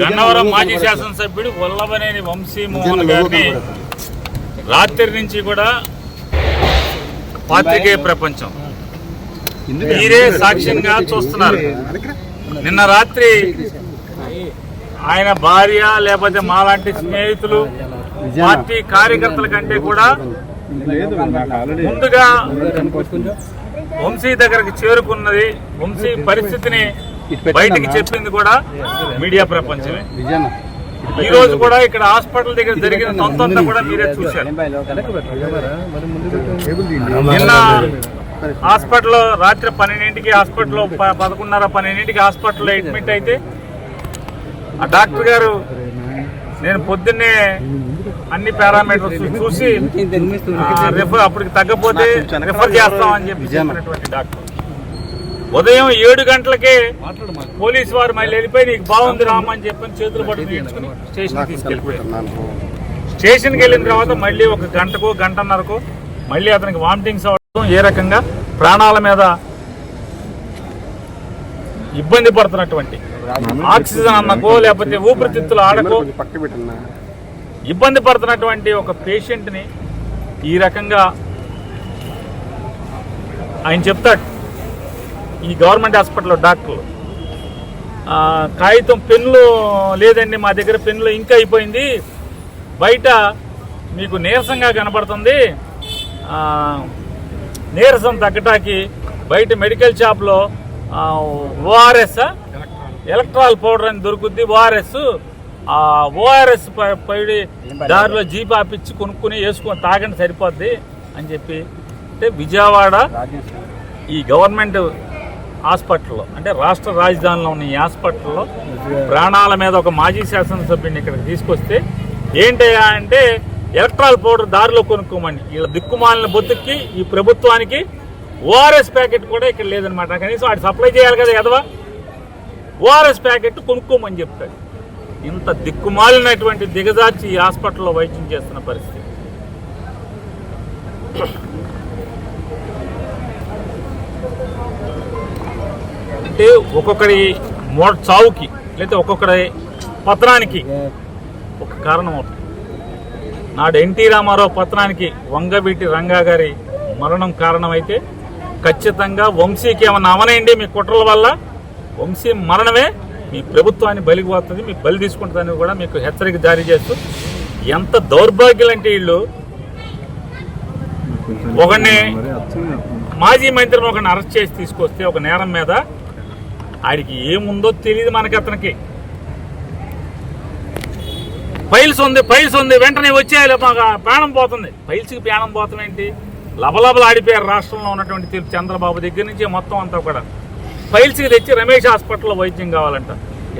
గన్నవరం మాజీ శాసనసభ్యుడు వల్లభనేని వంశీ మోహన్ గారిని రాత్రి నుంచి కూడా పాత్రికేయ ప్రపంచం. మీరే సాక్ష్యంగా చూస్తున్నారు. నిన్న రాత్రి ఆయన భార్య లేకపోతే మాలాంటి స్నేహితులు పార్టీ కార్యకర్తల కంటే కూడా ముందుగా వంశీ దగ్గరకు చేరుకున్నది. వంశీ పరిస్థితిని బయటికి చెప్పింది కూడా మీడియా ప్రపంచమే. ఈ రోజు కూడా ఇక్కడ హాస్పిటల్ దగ్గర జరిగిన తొంతంతా కూడా మీరే చూశారు. నిన్న హాస్పిటల్లో రాత్రి పన్నెండింటికి హాస్పిటల్లో ప- పదకొండున్నర పన్నెండింటికి హాస్పిటల్లో అడ్మిట్ అయితే ఆ డాక్టర్ గారు నేను పొద్దున్నే అన్ని పారామీటర్స్ చూసి రిఫర్ అప్పటికి తగ్గపోతే రిఫర్ చేస్తామని చెప్పి చెప్పినటువంటి డాక్టర్. ఉదయం ఏడు గంటలకే పోలీసు వారు మళ్ళీ వెళ్ళిపోయి నీకు బాగుంది రామని చెప్పని చేతులు పట్టుకుని స్టేషన్ తీసుకెళ్ళిపోయారు. స్టేషన్కి వెళ్ళిన తర్వాత మళ్ళీ ఒక గంటకు గంటన్నరకు మళ్ళీ అతనికి వామిటింగ్స్ అవ్వడం ఏ రకంగా ప్రాణాల మీద ఇబ్బంది పడుతున్నటువంటి ఆక్సిజన్ అన్నకో లేకపోతే ఊపిరితిత్తులు ఆడకో ఇబ్బంది పడుతున్నటువంటి ఒక పేషెంట్ని ఈ రకంగా ఆయన చెప్తాడు. ఈ గవర్నమెంట్ హాస్పిటల్లో డాక్టర్లు. కాగితం పెన్నులు లేదండి మా దగ్గర పెన్నులు ఇంకా అయిపోయింది. బయట మీకు నీరసంగా కనబడుతుంది. నీరసం తగ్గటానికి బయట మెడికల్ షాప్లో ఓఆర్ఎస్ ఎలక్ట్రాల్ పౌడర్ అని దొరుకుద్ది ఓఆర్ఎస్. ఆ ఓఆర్ఎస్ పైడి దారిలో జీప్ ఆపిచ్చి కొనుక్కుని వేసుకొని తాగండి సరిపోద్ది అని చెప్పి. అంటే విజయవాడ ఈ గవర్నమెంట్ హాస్పిటల్లో అంటే రాష్ట్ర రాజధానిలో ఉన్న ఈ హాస్పిటల్లో ప్రాణాల మీద ఒక మాజీ శాసనసభ్యుడిని ఇక్కడికి తీసుకొస్తే ఏంటయ్యా అంటే ఎలక్ట్రాల్ పౌడర్ దారిలో కొనుక్కోమని వీళ్ళ దిక్కుమాలిన బొత్తుకి ఈ ప్రభుత్వానికి ఓఆర్ఎస్ ప్యాకెట్ కూడా ఇక్కడ లేదనమాట కనీసం వాడు సప్లై చేయాలి కదా ఎదవా? ఓఆర్ఎస్ ప్యాకెట్ కొనుక్కోమని చెప్తాడు ఇంత దిక్కుమాలినటువంటి దిగజార్చి ఈ హాస్పిటల్లో వైద్యం చేస్తున్న పరిస్థితి. అంటే ఒక్కొక్కడి మో చావుకి లేకపోతే ఒక్కొక్కడి పతనానికి ఒక కారణం అవుతుంది నాడు ఎన్టీ రామారావు పతనానికి వంగవీటి రంగా గారి మరణం కారణమైతే ఖచ్చితంగా వంశీకి ఏమన్నా అవనండి మీ కుట్రల వల్ల? వంశీ మరణమే మీ ప్రభుత్వాన్ని బలికి పోతుంది మీ బలి తీసుకుంటుందని కూడా మీకు హెచ్చరిక జారీ చేస్తూ ఎంత దౌర్భాగ్యులంటే వీళ్ళు. ఒకడిని మాజీ మంత్రిని ఒకరిని అరెస్ట్ చేసి తీసుకొస్తే ఒక నేరం మీద ఆడికి ఏముందో తెలియదు మనకి అతనికి. ఫైల్స్ ఉంది ఫైల్స్ ఉంది వెంటనే వచ్చేయాలి మాకు ప్రాణం పోతుంది. ఫైల్స్కి ప్రాణం పోతుంది ఏంటి? లబలబలు ఆడిపోయారు రాష్ట్రంలో ఉన్నటువంటి చంద్రబాబు దగ్గర నుంచి మొత్తం అంతా కూడా. ఫైల్స్కి తెచ్చి రమేష్ హాస్పిటల్లో వైద్యం కావాలంట.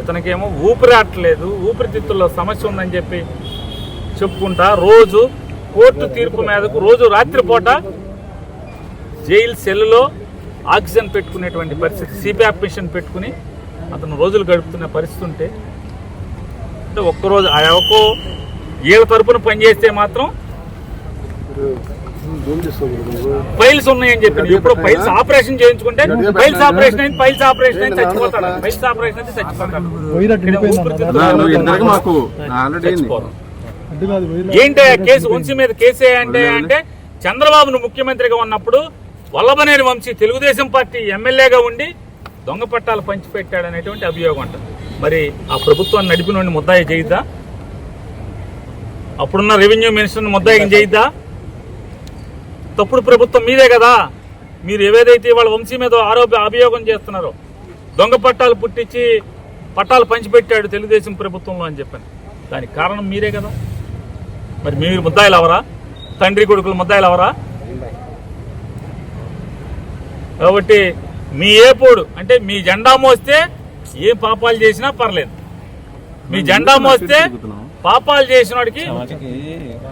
ఇతనికేమో ఊపిరాట్లేదు ఊపిరితిత్తుల్లో సమస్య ఉందని చెప్పి చెప్పుకుంటా రోజు కోర్టు తీర్పు మీదకు రోజు రాత్రిపూట జైలు సెల్లులో ఆక్సిజన్ పెట్టుకునేటువంటి పరిస్థితి సిపిఆప్ మిషన్ పెట్టుకుని అతను రోజులు గడుపుతున్న పరిస్థితి ఉంటే అంటే ఒక్కరోజు ఆ ఒక్కో ఏళ్ళ తరపున పనిచేస్తే మాత్రం ఫైల్స్ ఉన్నాయని చెప్పి ఎప్పుడు ఫైల్స్ ఆపరేషన్ చేయించుకుంటే ఫైల్స్ ఆపరేషన్ అయింది ఫైల్స్ ఆపరేషన్ అయింది చచ్చిపోతాడు. ఫైల్స్ ఆపరేషన్ అయితే చచ్చిపోతాడు. ఏంటి కేసు? వంశీ మీద కేసు అంటే అంటే చంద్రబాబును ముఖ్యమంత్రిగా ఉన్నప్పుడు వల్లభనేని వంశీ తెలుగుదేశం పార్టీ ఎమ్మెల్యేగా ఉండి దొంగ పట్టాలు పంచిపెట్టాడనేటువంటి అభియోగం ఉంటుంది. మరి ఆ ప్రభుత్వాన్ని నడిపిన ముద్దాయి చేయిద్దా అప్పుడున్న రెవెన్యూ మినిస్టర్ని ముద్దాయి చేయిద్దా తప్పుడు ప్రభుత్వం మీదే కదా. మీరు ఏవేదైతే వాళ్ళ వంశీ మీద ఆరోప అభియోగం చేస్తున్నారో దొంగ పట్టాలు పుట్టించి పట్టాలు పంచిపెట్టాడు తెలుగుదేశం ప్రభుత్వంలో అని చెప్పాను. దానికి కారణం మీరే కదా. మరి మీరు ముద్దాయిలు అవరా తండ్రి కొడుకులు ముద్దాయిలు అవరా కాబట్టి మీ ఏపోడు అంటే మీ జెండా మోస్తే ఏ పాపాలు చేసినా పర్లేదు. మీ జెండా మోస్తే పాపాలు చేసిన వాడికి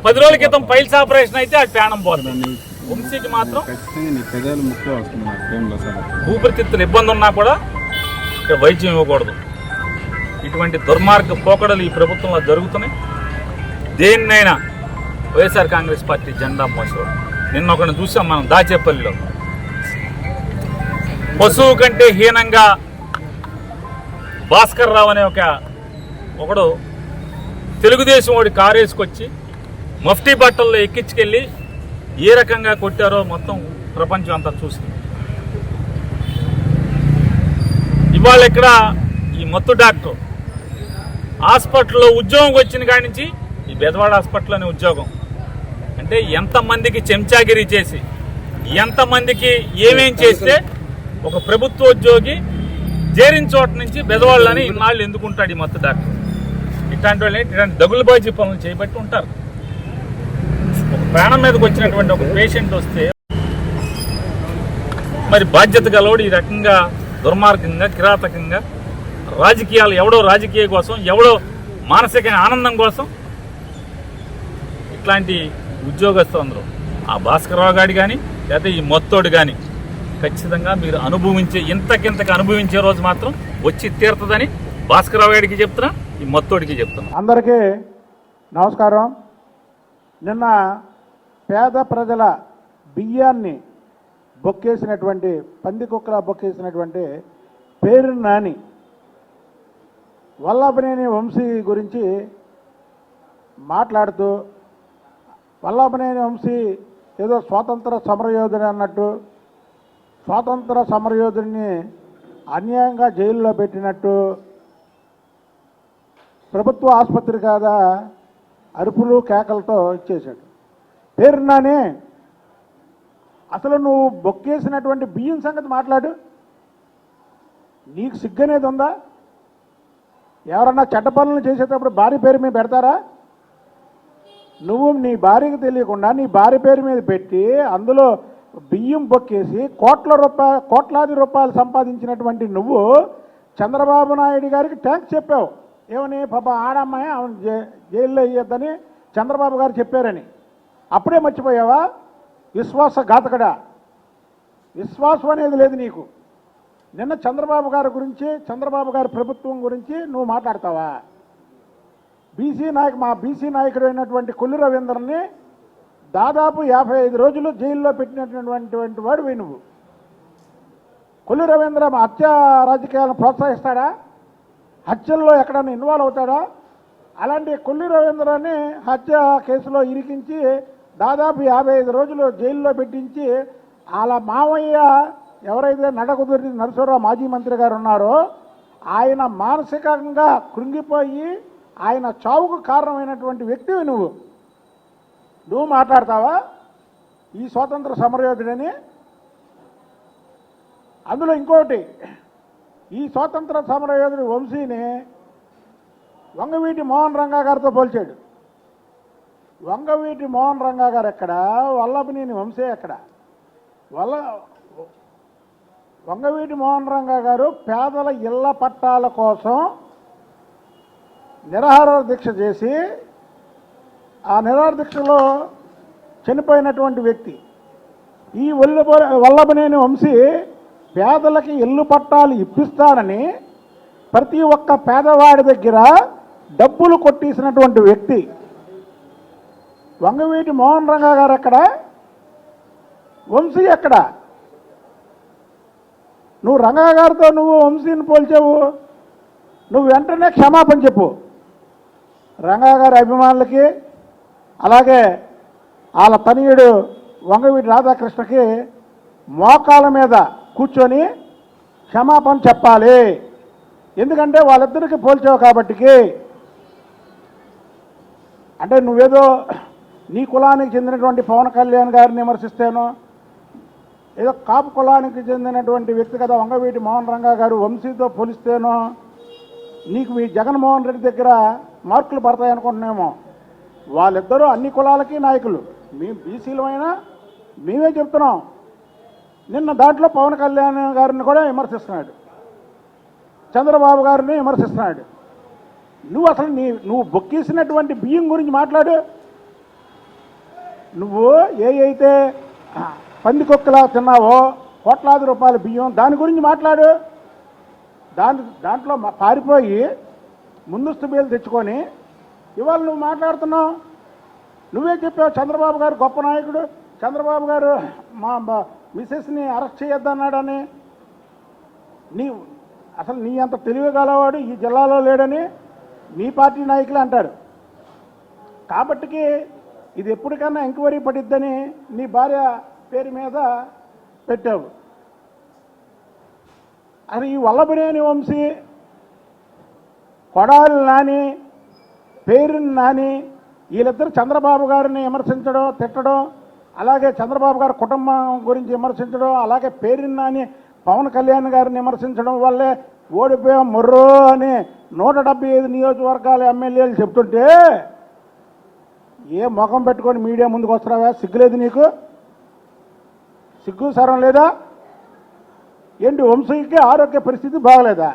పది రోజుల క్రితం పైల్స్ ఆపరేషన్ అయితే అది ప్రాణం పోతుంది వంశీకి మాత్రం ఊపిరితిత్తులు ఇబ్బంది ఉన్నా కూడా ఇక్కడ వైద్యం ఇవ్వకూడదు. ఇటువంటి దుర్మార్గ పోకడలు ఈ ప్రభుత్వంలో జరుగుతున్నాయి. దేన్నైనా వైఎస్ఆర్ కాంగ్రెస్ పార్టీ జెండా మోసేవాడు నిన్న ఒకరిని చూసాం మనం దాచేపల్లిలో. పశువు కంటే హీనంగా భాస్కర్ రావు అనే ఒక ఒకడు తెలుగుదేశం వాడి కారేసుకొచ్చి మఫ్టీ బట్టల్లో ఎక్కించుకెళ్ళి ఏ రకంగా కొట్టారో మొత్తం ప్రపంచం అంతా చూసింది. ఇవాళ ఇక్కడ ఈ మత్తు డాక్టర్ హాస్పిటల్లో ఉద్యోగం వచ్చిన కాడి నుంచి ఈ బెదవాడ హాస్పిటల్లోనే ఉద్యోగం. అంటే ఎంతమందికి చెంచాగిరి చేసి ఎంతమందికి ఏమేం చేస్తే ఒక ప్రభుత్వ ఉద్యోగి చేరిన చోట నుంచి బెదవాళ్ళని ఇన్నాళ్ళు ఎందుకుంటాడు ఈ మత్తు డాక్టర్? ఇట్లాంటి వాళ్ళు ఇట్లాంటి దగులుబాజీ పనులు చేయబట్టి ఉంటారు. ఒక ప్రాణం మీదకి వచ్చినటువంటి ఒక పేషెంట్ వస్తే మరి బాధ్యత గలవాడు ఈ రకంగా దుర్మార్గంగా కిరాతకంగా రాజకీయాలు ఎవడో రాజకీయ కోసం ఎవడో మానసిక ఆనందం కోసం ఇట్లాంటి ఉద్యోగస్తులందరూ ఆ భాస్కరరావు గారు కానీ లేదా ఈ మొత్తోడు కానీ ఖచ్చితంగా మీరు అనుభవించే ఇంతకింతకు అనుభవించే రోజు మాత్రం వచ్చి తీరుతుందని భాస్కరరావు గారికి చెప్తున్నా ఈ మొత్తోడికి చెప్తున్నా. అందరికీ నమస్కారం. నిన్న పేద ప్రజల బియ్యాన్ని బొక్కేసినటువంటి పంది కుక్కల బొక్కేసినటువంటి పేరు నాని వల్లభనేని వంశీ గురించి మాట్లాడుతూ వల్లభనేని వంశీ ఏదో స్వాతంత్ర సమరయోధుడు అన్నట్టు స్వాతంత్ర సమరయోధుడిని అన్యాయంగా జైల్లో పెట్టినట్టు ప్రభుత్వ ఆసుపత్రి కాదా అరుపులు కేకలతో ఇచ్చేశాడు. పేరున్నానే అసలు నువ్వు బొక్కేసినటువంటి బియ్యం సంగతి మాట్లాడు. నీకు సిగ్గనేది ఉందా? ఎవరన్నా చెడ్డ పనులు చేసేటప్పుడు భార్య పేరు మీద పెడతారా? నువ్వు నీ భార్యకు తెలియకుండా నీ భార్య పేరు మీద పెట్టి అందులో బియ్యం బొక్కేసి కోట్ల రూపాయ కోట్లాది రూపాయలు సంపాదించినటువంటి నువ్వు చంద్రబాబు నాయుడు గారికి ట్యాంక్స్ చెప్పావు. ఏమని? పాప ఆడమ్మాయి ఆమె జై- జైల్లో వేయొద్దని చంద్రబాబు గారు చెప్పారని. అప్పుడే మర్చిపోయావా? విశ్వాస ఘాతకడా. విశ్వాసం అనేది లేదు నీకు. నిన్న చంద్రబాబు గారి గురించి చంద్రబాబు గారి ప్రభుత్వం గురించి నువ్వు మాట్లాడతావా? బీసీ నాయకు మా బీసీ నాయకుడు అయినటువంటి కొల్లు రవీంద్రని దాదాపు యాభై ఐదు రోజులు జైల్లో పెట్టినటువంటి వాడు నువ్వు. కొల్లు రవీంద్ర హత్య రాజకీయాలను ప్రోత్సహిస్తాడా? హత్యల్లో ఎక్కడైనా ఇన్వాల్వ్ అవుతాడా? అలాంటి కొల్లి రవీంద్రాన్ని హత్య కేసులో ఇరికించి దాదాపు యాభై ఐదు రోజులు జైల్లో పెట్టించి అలా మావయ్య ఎవరైతే నడకుదురి నరసింహరావు మాజీ మంత్రి గారు ఉన్నారో ఆయన మానసికంగా కృంగిపోయి ఆయన చావుకు కారణమైనటువంటి వ్యక్తివి నువ్వు. నువ్వు మాట్లాడతావా? ఈ స్వాతంత్ర సమరయోధుడని? అందులో ఇంకోటి ఈ స్వాతంత్ర సమరయోధుడి వంశీని వంగవీటి మోహన్ రంగా గారితో పోల్చాడు. వంగవీటి మోహన్ రంగా గారు ఎక్కడ? వల్లభనేని వంశీ ఎక్కడ? వల్ల వంగవీటి మోహన్ రంగా గారు పేదల ఇళ్ళ పట్టాల కోసం నిరాహార దీక్ష చేసి ఆ నిరాహార చనిపోయినటువంటి వ్యక్తి. ఈ వల్లభ వల్లభనేని వంశీ పేదలకి ఇల్లు పట్టాలు ఇప్పిస్తానని ప్రతి ఒక్క పేదవాడి దగ్గర డబ్బులు కొట్టేసినటువంటి వ్యక్తి. వంగవీటి మోహన్ రంగా గారు ఎక్కడ? వంశీ ఎక్కడ? నువ్వు రంగా గారితో నువ్వు వంశీని పోల్చావు. నువ్వు వెంటనే క్షమాపణ చెప్పు. రంగా గారి అభిమానులకి అలాగే వాళ్ళ తనయుడు వంగవీటి రాధాకృష్ణకి మోకాల మీద కూర్చొని క్షమాపణ చెప్పాలి. ఎందుకంటే వాళ్ళిద్దరికి పోల్చావు కాబట్టికి. అంటే నువ్వేదో నీ కులానికి చెందినటువంటి పవన్ కళ్యాణ్ గారిని విమర్శిస్తాను ఏదో కాపు కులానికి చెందినటువంటి వ్యక్తి కదా వంగవీటి మోహన్ రంగా గారు వంశీతో పోలిస్తేనో నీకు మీ జగన్మోహన్ రెడ్డి దగ్గర మార్కులు పడతాయనుకుంటున్నామో వాళ్ళిద్దరూ అన్ని కులాలకి నాయకులు. మేము బీసీలమైనా మేమే చెప్తున్నాం. నిన్న దాంట్లో పవన్ కళ్యాణ్ గారిని కూడా విమర్శిస్తున్నాడు. చంద్రబాబు గారిని విమర్శిస్తున్నాడు. నువ్వు అసలు నీ నువ్వు బొక్కేసినటువంటి బియ్యం గురించి మాట్లాడు. నువ్వు ఏ అయితే పందికొక్కలా తిన్నావో కోట్లాది రూపాయల బియ్యం దాని గురించి మాట్లాడు. దాని దాంట్లో పారిపోయి ముందస్తు బేలు తెచ్చుకొని ఇవాళ నువ్వు మాట్లాడుతున్నావు. నువ్వే చెప్పావు చంద్రబాబు గారు గొప్ప నాయకుడు. చంద్రబాబు గారు మా మిసెస్ని అరెస్ట్ చేయొద్దన్నాడని. నీ అసలు నీ అంత తెలివి గలవాడు ఈ జిల్లాలో లేడని నీ పార్టీ నాయకులు అంటారు. కాబట్టికి ఇది ఎప్పటికన్నా ఎంక్వైరీ పడిద్దని నీ భార్య పేరు మీద పెట్టావు. అది ఈ వల్లభనేని వంశీ కొడాలి నాని పేరుని నాని వీళ్ళిద్దరు చంద్రబాబు గారిని విమర్శించడం తిట్టడం అలాగే చంద్రబాబు గారి కుటుంబం గురించి విమర్శించడం అలాగే పేరుని నాని పవన్ కళ్యాణ్ గారిని విమర్శించడం వల్లే ఓడిపోయాం మొర్రో అని నూట డెబ్బై ఐదు నియోజకవర్గాల ఎమ్మెల్యేలు చెప్తుంటే ఏ ముఖం పెట్టుకొని మీడియా ముందుకు వస్తున్నావా? సిగ్గులేదు నీకు? సిగ్గు సరం లేదా? ఏంటి వంశీకి ఆరోగ్య పరిస్థితి బాగలేదా?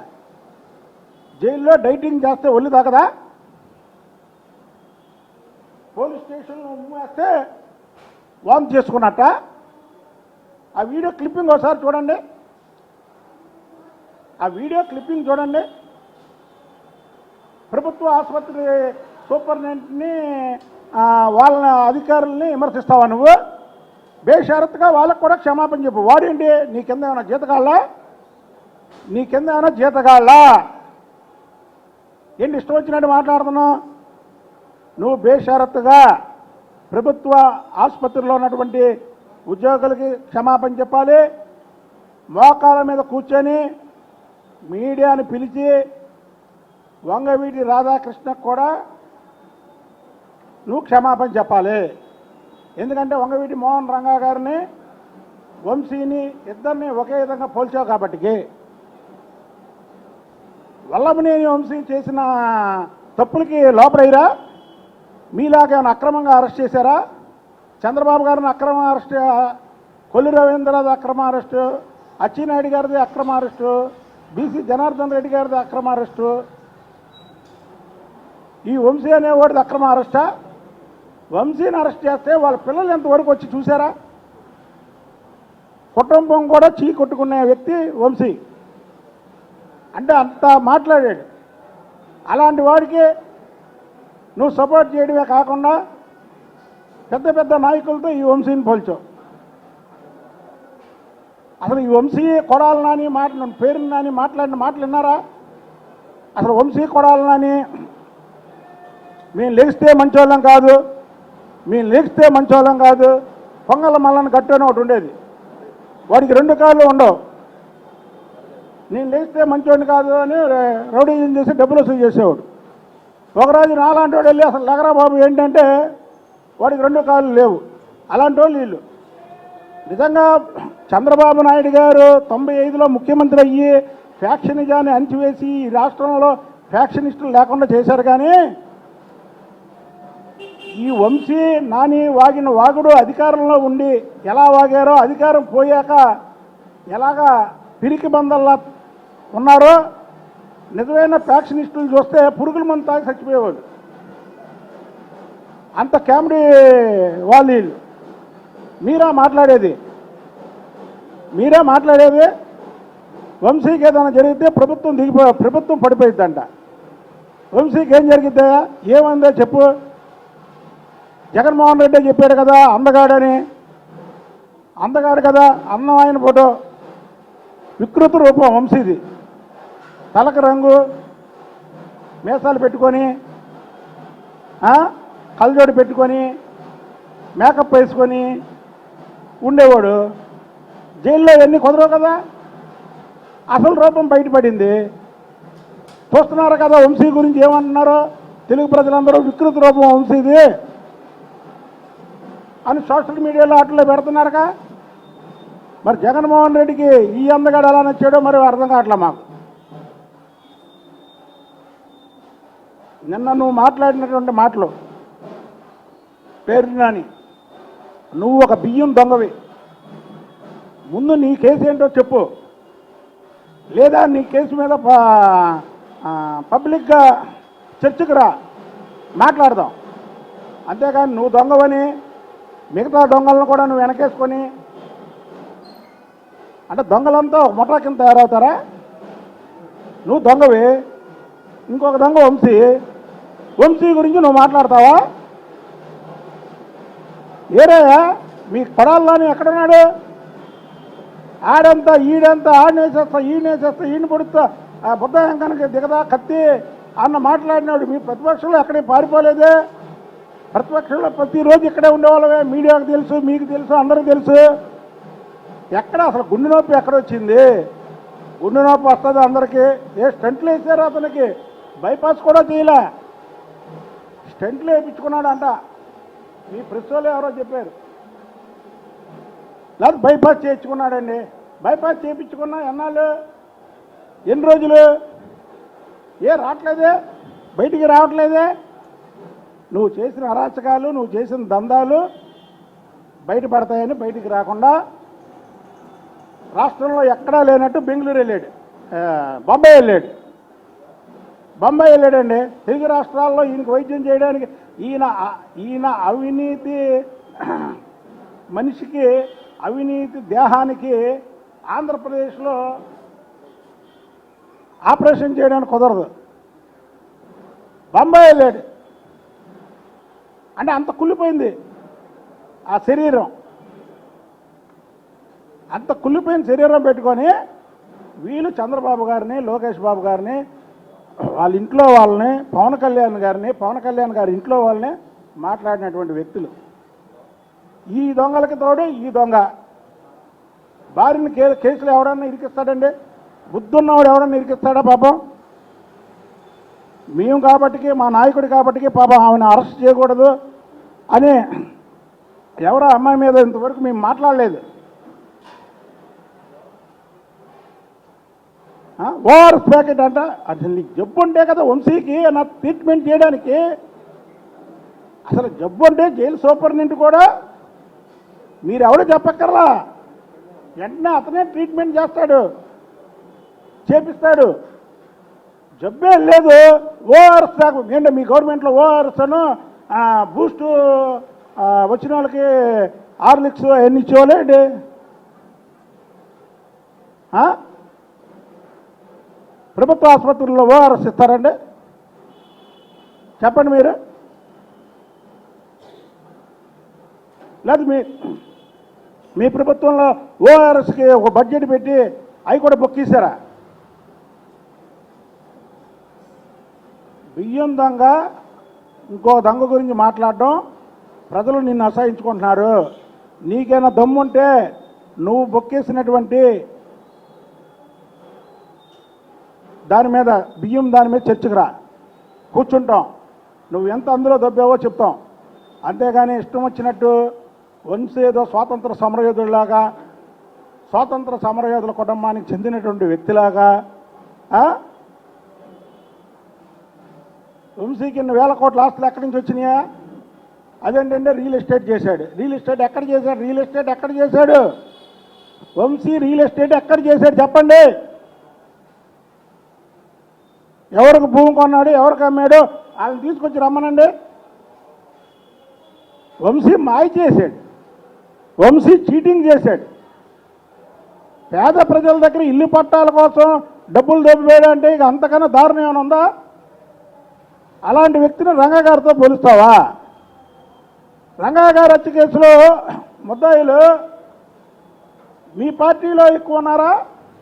జైల్లో డైటింగ్ చేస్తే ఒళ్ళు తాకదా? పోలీస్ స్టేషన్లో ఉమ్మేస్తే వామ్ చేసుకున్నట్ట? ఆ వీడియో క్లిప్పింగ్ ఒకసారి చూడండి. ఆ వీడియో క్లిప్పింగ్ చూడండి. ప్రభుత్వ ఆసుపత్రి సూపరింటెండెంట్ని వాళ్ళ అధికారుల్ని విమర్శిస్తావా నువ్వు? బేషరత్గా వాళ్ళకు కూడా క్షమాపణ చెప్పు. వాడేంటి? నీ కింద ఏమైనా జీతగాళ్ళా? నీ కింద ఏమైనా జీతగాళ్ళా? ఏంటి ఇష్టం వచ్చినట్టు మాట్లాడుతున్నావు? నువ్వు బేషరత్తుగా ప్రభుత్వ ఆసుపత్రిలో ఉన్నటువంటి ఉద్యోగులకి క్షమాపణ చెప్పాలి మోకాల మీద కూర్చొని మీడియాని పిలిచి వంగవీటి రాధాకృష్ణకు కూడా నువ్వు క్షమాపణ చెప్పాలి. ఎందుకంటే వంగవీటి మోహన్ రంగా గారిని వంశీని ఇద్దరిని ఒకే విధంగా పోల్చావు కాబట్టికి. వల్లభనేని వంశీ చేసిన తప్పులకి లోపడైరా మీలాగా ఏమైనా అక్రమంగా అరెస్ట్ చేశారా? చంద్రబాబు గారిని అక్రమ అరెస్ట్ కొల్లి రవీంద్రది అక్రమ అరెస్టు అచ్చినాయుడు గారిది అక్రమ అరెస్టు బీసీ జనార్దన్ రెడ్డి గారిది అక్రమ అరెస్టు. ఈ వంశీ అనేవాడిది అక్రమ అరెస్టా? వంశీని అరెస్ట్ చేస్తే వాళ్ళ పిల్లలు ఎంతవరకు వచ్చి చూసారా కుటుంబం కూడా చీ కొట్టుకునే వ్యక్తి వంశీ. అంటే అంత మాట్లాడాడు. అలాంటి వాడికి నువ్వు సపోర్ట్ చేయడమే కాకుండా పెద్ద పెద్ద నాయకులతో ఈ వంశీని పోల్చావు అసలు ఈ వంశీ కొడాలి నాని పేరుని పేరు నాని మాట్లాడిన మాటలు విన్నారా? అసలు వంశీ కొడాలి నాని మేము లెగిస్తే మంచోళ్ళం కాదు మేము లెగిస్తే మంచోళ్ళం కాదు పొంగల మల్లని గట్టు అని ఒకటి ఉండేది. వాడికి రెండు కాళ్ళు ఉండవు. నేను లేస్తే మంచోడిని కాదు అని రౌడీజం చేసి డబ్బులు వసూలు చేసేవాడు. ఒకరోజు నాలాంటి వాడు వెళ్ళి అసలు లగరా బాబు ఏంటంటే వాడికి రెండు కాళ్ళు లేవు. అలాంటి వాళ్ళు వీళ్ళు. నిజంగా చంద్రబాబు నాయుడు గారు తొంభై ఐదులో ముఖ్యమంత్రి అయ్యి ఫ్యాక్షనిజాన్ని అణిచివేసి ఈ రాష్ట్రంలో ఫ్యాక్షనిస్టులు లేకుండా చేశారు కానీ ఈ వంశీ నాని వాగిన వాగుడు అధికారంలో ఉండి ఎలా వాగారో అధికారం పోయాక ఎలాగా పిరికి బందల్లా ఉన్నారో నిజమైన ఫ్యాక్షనిస్టులు చూస్తే పురుగుల మందు తాగి చచ్చిపోయేవాడు అంత కామెడీ వాళ్ళు మీరా మాట్లాడేది? మీరే మాట్లాడేది? వంశీకి ఏదైనా జరిగితే ప్రభుత్వం దిగిపో ప్రభుత్వం పడిపోయిద్దంట. వంశీకి ఏం జరిగిద్దా? ఏమందో చెప్పు. జగన్మోహన్ రెడ్డి చెప్పాడు కదా అందగాడని అందగాడు కదా అందమైన ఫోటో. వికృత రూపం వంశీది. తలకు రంగు మీసాలు పెట్టుకొని కళ్ళజోడు పెట్టుకొని మేకప్ వేసుకొని ఉండేవాడు. జైల్లో ఎన్ని కుదరవు కదా? అసలు రూపం బయటపడింది. చూస్తున్నారు కదా వంశీ గురించి ఏమంటున్నారో? తెలుగు ప్రజలందరూ వికృత రూపం వంశీది. అని సోషల్ మీడియాలో ఆటలో పెడుతున్నారుగా. మరి జగన్మోహన్ రెడ్డికి ఈ అందగాడు ఎలా నచ్చాడో మరి అర్థం కావట్లే మాకు. నిన్న నువ్వు మాట్లాడినటువంటి మాటలు. పేరు నాని నువ్వు ఒక బియ్యం దొంగవి. ముందు నీ కేసు ఏంటో చెప్పు. లేదా నీ కేసు మీద పబ్లిక్గా చర్చకు రా. మాట్లాడదాం. అంతేకాని నువ్వు దొంగవని మిగతా దొంగలను కూడా నువ్వు వెనకేసుకొని అంటే దొంగలంతా ఒక ముఠా కింద తయారవుతారా? నువ్వు దొంగవి ఇంకొక దొంగ వంశీ వంశీ గురించి నువ్వు మాట్లాడతావా? ఏరయ్యా మీ కొడాలని ఎక్కడున్నాడు? ఆడంతా ఈడంతా ఆడనేసేస్తా ఈడనేసేస్తా ఈయన పొడుస్తా. ఆ బుద్ధాయం కనుక దిగదా కత్తి అన్న మాట్లాడినాడు. మీ ప్రతిపక్షంలో ఎక్కడికి పారిపోలేదే? ప్రతిపక్షంలో ప్రతిరోజు ఇక్కడే ఉండేవాళ్ళమే. మీడియాకు తెలుసు మీకు తెలుసు అందరికీ తెలుసు. ఎక్కడ అసలు గుండె నొప్పి ఎక్కడ వచ్చింది? గుండె నొప్పి వస్తుంది అందరికీ. ఏ స్టంట్లు వేసారు అతనికి? బైపాస్ కూడా చేయలే. టెంట్లు వేయించుకున్నాడంట. మీ ప్రెస్ వాళ్ళు ఎవరో చెప్పారు. లేదు బైపాస్ చేయించుకున్నాడండి. బైపాస్ చేయించుకున్నా ఎన్నాళ్ళు? ఎన్ని రోజులు? ఏ రావట్లేదే? బయటికి రావట్లేదే? నువ్వు చేసిన అరాచకాలు నువ్వు చేసిన దందాలు బయటపడతాయని బయటికి రాకుండా రాష్ట్రంలో ఎక్కడా లేనట్టు బెంగళూరు వెళ్ళాడు. బొంబాయి వెళ్ళాడు. బొంబాయి వెళ్ళాడండి. తెలుగు రాష్ట్రాల్లో ఈయనకి వైద్యం చేయడానికి ఈయన ఈయన అవినీతి మనిషికి అవినీతి దేహానికి ఆంధ్రప్రదేశ్లో ఆపరేషన్ చేయడానికి కుదరదు. బొంబాయి వెళ్ళాడు. అంటే అంత కుళ్ళిపోయింది ఆ శరీరం. అంత కుళ్ళిపోయిన శరీరం పెట్టుకొని వీళ్ళు చంద్రబాబు గారిని లోకేష్ బాబు గారిని వాళ్ళ ఇంట్లో వాళ్ళని పవన్ కళ్యాణ్ గారిని పవన్ కళ్యాణ్ గారి ఇంట్లో వాళ్ళని మాట్లాడినటువంటి వ్యక్తులు. ఈ దొంగలకి తోడు ఈ దొంగ. భార్యని కే కేసులు ఎవడన్నా ఇరికిస్తాడండి? బుద్ధున్నవాడు ఎవడన్నా ఇరికిస్తాడా పాపం? మేము కాబట్టికి మా నాయకుడు కాబట్టికి పాపం ఆమెను అరెస్ట్ చేయకూడదు అని ఎవరో అమ్మాయి మీద ఇంతవరకు మేము మాట్లాడలేదు. ఓఆర్ఎస్ ప్యాకెట్ అంట అసలు నీకు జబ్బు ఉంటే కదా వంశీకి నా ట్రీట్మెంట్ చేయడానికి. అసలు జబ్బు అంటే జైలు సూపరింటెండెంట్ కూడా మీరు ఎవరు చెప్పక్కర్లా. వెంటనే అతనే ట్రీట్మెంట్ చేస్తాడు చేపిస్తాడు. జబ్బే లేదు ఓఆర్ఎస్ తాగు ఏంటంటే మీ గవర్నమెంట్లో ఓఆర్ఎస్ అను బూస్ట్ వచ్చిన వాళ్ళకి హార్లిక్స్ ఎన్ని ఇచ్చేవాళ్ళేంటి? ప్రభుత్వ ఆసుపత్రుల్లో ఓఆర్ఎస్ ఇస్తారండి. చెప్పండి మీరు. లేదు మీ మీ ప్రభుత్వంలో ఓఆర్ఎస్కి ఒక బడ్జెట్ పెట్టి అవి కూడా బుక్ చేశారా? బియ్యం దొంగ ఇంకో దొంగ గురించి మాట్లాడడం ప్రజలు నిన్ను అసహించుకుంటున్నారు. నీకైనా దమ్ముంటే నువ్వు బొక్కేసినటువంటి దాని మీద బియ్యం దాని మీద చర్చకు రా. కూర్చుంటాం. నువ్వు ఎంత అందులో దొబ్బావో చెప్తాం. అంతేగాని ఇష్టం వచ్చినట్టు వంశీ ఏదో స్వాతంత్ర సమరయోధుడిలాగా స్వాతంత్ర సమరయోధుల కుటుంబానికి చెందినటువంటి వ్యక్తిలాగా వంశీకి ఇన్ని వేల కోట్ల ఆస్తులు ఎక్కడి నుంచి వచ్చినాయా? అదేంటంటే రియల్ ఎస్టేట్ చేశాడు. రియల్ ఎస్టేట్ ఎక్కడ చేశాడు? రియల్ ఎస్టేట్ ఎక్కడ చేశాడు? వంశీ రియల్ ఎస్టేట్ ఎక్కడ చేశాడు? చెప్పండి. ఎవరికి భూమి కొన్నాడు ఎవరికి అమ్మాడు వాళ్ళని తీసుకొచ్చి రమ్మనండి. వంశీ మాయ చేశాడు. వంశీ చీటింగ్ చేశాడు. పేద ప్రజల దగ్గర ఇల్లు పట్టాల కోసం డబ్బులు దొబ్బేయడం అంటే ఇక అంతకన్నా దారుణం ఏమైనా ఉందా? అలాంటి వ్యక్తిని రంగగారితో పోలుస్తావా? రంగాగారు హత్య కేసులో ముద్దాయిలు మీ పార్టీలో ఎక్కువ ఉన్నారా?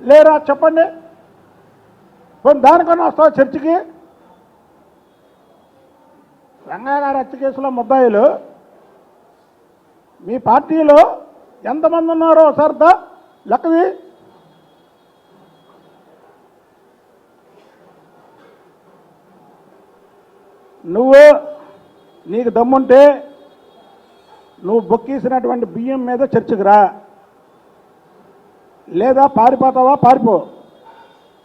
లేరా? చెప్పండి. పోనీ దానికన్నా వస్తావు చర్చికి రంగా గారి హత్య కేసులో ముద్దాయిలు మీ పార్టీలో ఎంతమంది ఉన్నారో ఒకసారి లెక్కది నువ్వు నీకు దమ్ముంటే నువ్వు బొక్కీసినటువంటి బియ్యం మీద చర్చకు రా. లేదా పారిపోతావా? పారిపో.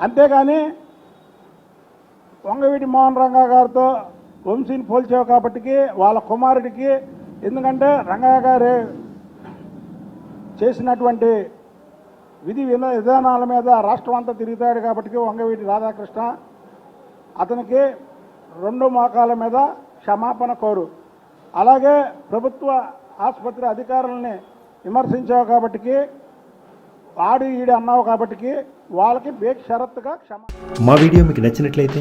అంతేగాని వంగవీటి మోహన్ రంగా గారితో వంశీని పోల్చావు కాబట్టికి వాళ్ళ కుమారుడికి ఎందుకంటే రంగా గారి చేసినటువంటి విధి విధానాల మీద రాష్ట్రం అంతా తిరుగుతాడు కాబట్టి వంగవీటి రాధాకృష్ణ అతనికి రెండు మోకాల మీద క్షమాపణ కోరు. అలాగే ప్రభుత్వ ఆసుపత్రి అధికారులని విమర్శించావు కాబట్టి ఆడు ఈడు అన్నావు కాబట్టి వాళ్ళకి బేక్ షరత్గా క్షమా మా వీడియో మీకు నచ్చినట్లయితే